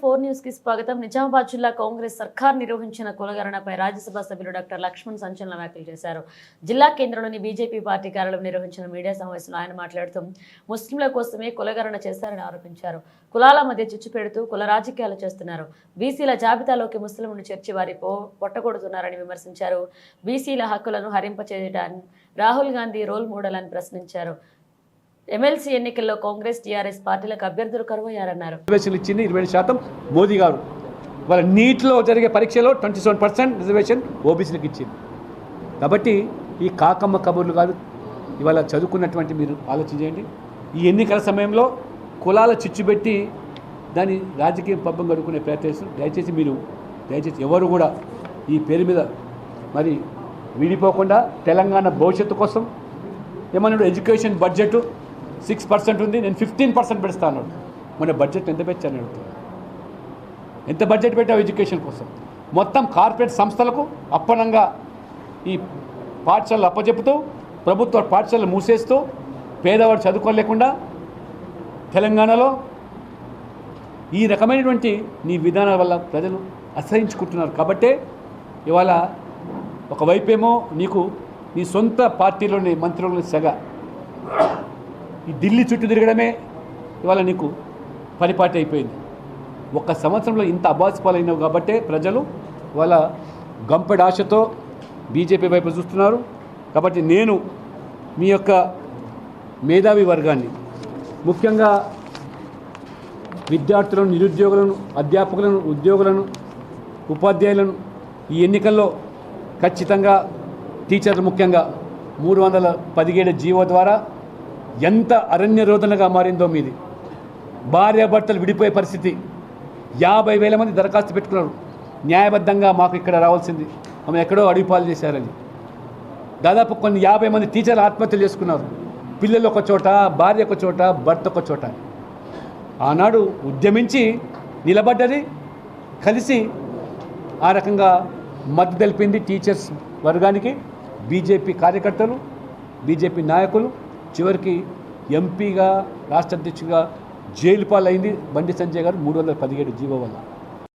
Four న్యూస్కి స్వాగతం. నిజామాబాద్ జిల్లా కాంగ్రెస్ సర్కార్ నిర్వహించిన కులగణనపై రాజ్యసభ సభ్యులు డాక్టర్ లక్ష్మణ్ సంచలన వ్యాఖ్యలు చేశారు. జిల్లా కేంద్రంలోని బీజేపీ పార్టీ కార్యాలయం నిర్వహించిన మీడియా సమావేశంలో ఆయన మాట్లాడుతూ ముస్లింల కోసమే కులగణన చేశారని ఆరోపించారు. కులాల మధ్య చిచ్చు పెడుతూ కుల రాజకీయాలు చేస్తున్నారు. బీసీల జాబితాలోకి ముస్లింలను చేర్చి వారి పో పొట్టగొడుతున్నారని విమర్శించారు. బీసీల హక్కులను హరింపచేయడాన్ని రాహుల్ గాంధీ రోల్ మోడల్ అని ప్రశ్నించారు. ఎమ్మెల్సీ ఎన్నికల్లో కాంగ్రెస్ టీఆర్ఎస్ పార్టీలకు అభ్యర్థులు కరువయ్యారన్నారు. రిజర్వేషన్లు ఇచ్చింది ఇరవై శాతం మోదీ గారు. వాళ్ళ నీట్లో జరిగే పరీక్షలో ట్వంటీ సెవెన్ పర్సెంట్ రిజర్వేషన్ ఓబీసీలకు ఇచ్చింది. కాబట్టి ఈ కాకమ్మ కబుర్లు కాదు ఇవాళ చదువుకున్నటువంటి మీరు ఆలోచన చేయండి ఈ ఎన్నికల సమయంలో కులాల చిచ్చు పెట్టి దాని రాజకీయ పబ్బం గడుకునే ప్రయత్నిస్తారు దయచేసి మీరు దయచేసి ఎవరు కూడా ఈ పేరు మీద మరి విడిపోకుండా తెలంగాణ భవిష్యత్తు కోసం ఏమన్నాడు ఎడ్యుకేషన్ బడ్జెట్ సిక్స్ పర్సెంట్ ఉంది నేను ఫిఫ్టీన్ పర్సెంట్ పెడతాను. మన బడ్జెట్ ఎంత పెట్టాను అడుగుతాను ఎంత బడ్జెట్ పెట్టావు ఎడ్యుకేషన్ కోసం? మొత్తం కార్పొరేట్ సంస్థలకు అప్పనంగా ఈ పాఠశాలలు అప్పచెపుతూ ప్రభుత్వ పాఠశాలలు మూసేస్తూ పేదవాడు చదువుకోలేకుండా తెలంగాణలో ఈ రకమైనటువంటి నీ విధానాల వల్ల ప్రజలు అసహించుకుంటున్నారు. కాబట్టే ఇవాళ ఒకవైపేమో నీకు నీ సొంత పార్టీలోని మంత్రులని సెగ ఈ ఢిల్లీ చుట్టూ తిరగడమే ఇవాళ నీకు పరిపాటి అయిపోయింది. ఒక సంవత్సరంలో ఇంత అబాసిపాలైనవు కాబట్టే ప్రజలు వాళ్ళ గంపెడ ఆశతో బీజేపీ వైపు చూస్తున్నారు. కాబట్టి నేను మీ యొక్క మేధావి వర్గాన్ని ముఖ్యంగా విద్యార్థులను నిరుద్యోగులను అధ్యాపకులను ఉద్యోగులను ఉపాధ్యాయులను ఈ ఎన్నికల్లో ఖచ్చితంగా టీచర్లు ముఖ్యంగా మూడు వందల పదిహేడు జీవో ద్వారా ఎంత అరణ్య రోదనగా మారిందో మీది. భార్యాభర్తలు విడిపోయే పరిస్థితి. యాభై వేల మంది దరఖాస్తు పెట్టుకున్నారు. న్యాయబద్ధంగా మాకు ఇక్కడ రావాల్సింది. ఆమె ఎక్కడో అడిగిపాలు చేశారని. దాదాపు కొన్ని యాభై మంది టీచర్లు ఆత్మహత్యలు చేసుకున్నారు. పిల్లలు ఒక చోట భార్య ఒక చోట భర్త ఒక చోట. ఆనాడు ఉద్యమించి నిలబడ్డది కలిసి ఆ రకంగా మద్దతు తెలిపింది టీచర్స్ వర్గానికి. బీజేపీ కార్యకర్తలు బీజేపీ నాయకులు చివరికి ఎంపీగా రాష్ట్ర అధ్యక్షుడిగా జైలు పాలైంది బండి సంజయ్ గారు మూడు వందల పదిహేడు జీవో వల్ల.